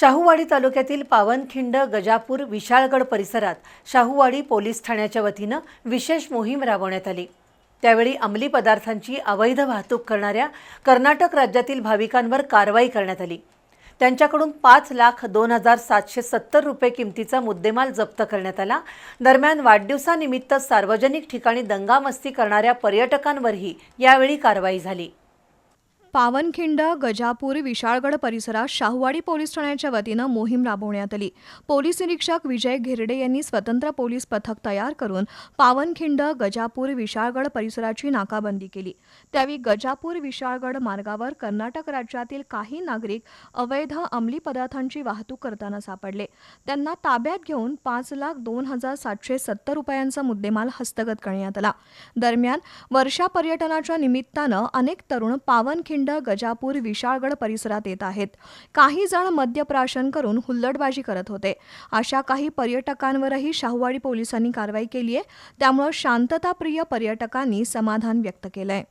शाहूवाडी तालुक्यातील पावनखिंड गजापूर विशाळगड परिसरात शाहूवाडी पोलीस ठाण्याच्या वतीनं विशेष मोहीम राबवण्यात आली. त्यावेळी अंमली पदार्थांची अवैध वाहतूक करणाऱ्या कर्नाटक राज्यातील भाविकांवर कारवाई करण्यात आली. त्यांच्याकडून पाच लाख दोन हजार सातशे सत्तर रुपये किमतीचा मुद्देमाल जप्त करण्यात आला. दरम्यान वाढदिवसानिमित्त सार्वजनिक ठिकाणी दंगामस्ती करणाऱ्या पर्यटकांवरही यावेळी कारवाई झाली. पावनखिंड गजापूर विशाळगड परिसरात शाहूवाडी पोलीस ठाण्याच्या वतीनं मोहीम राबवण्यात आली. पोलीस निरीक्षक विजय घिरडे यांनी स्वतंत्र पोलीस पथक तयार करून पावनखिंड गजापूर विशाळगड परिसराची नाकाबंदी केली. त्यावेळी गजापूर विशाळगड मार्गावर कर्नाटक राज्यातील काही नागरिक अवैध अंमली पदार्थांची वाहतूक करताना सापडले. त्यांना ताब्यात घेऊन पाच लाख दोन हजार सातशे सत्तर रुपयांचा मुद्देमाल हस्तगत करण्यात आला. दरम्यान वर्षा पर्यटनाच्या निमित्तानं अनेक तरुण पावनखिंड गजापूर विशाळगड परिसरात येत आहेत. काही जण मद्यप्राशन करून हुल्लडबाजी करत होते. अशा काही पर्यटकांवरही शाहूवाडी पोलिसांनी कारवाई केली आहे त्यामुळे शांतताप्रिय पर्यटकांनी समाधान व्यक्त केलंय.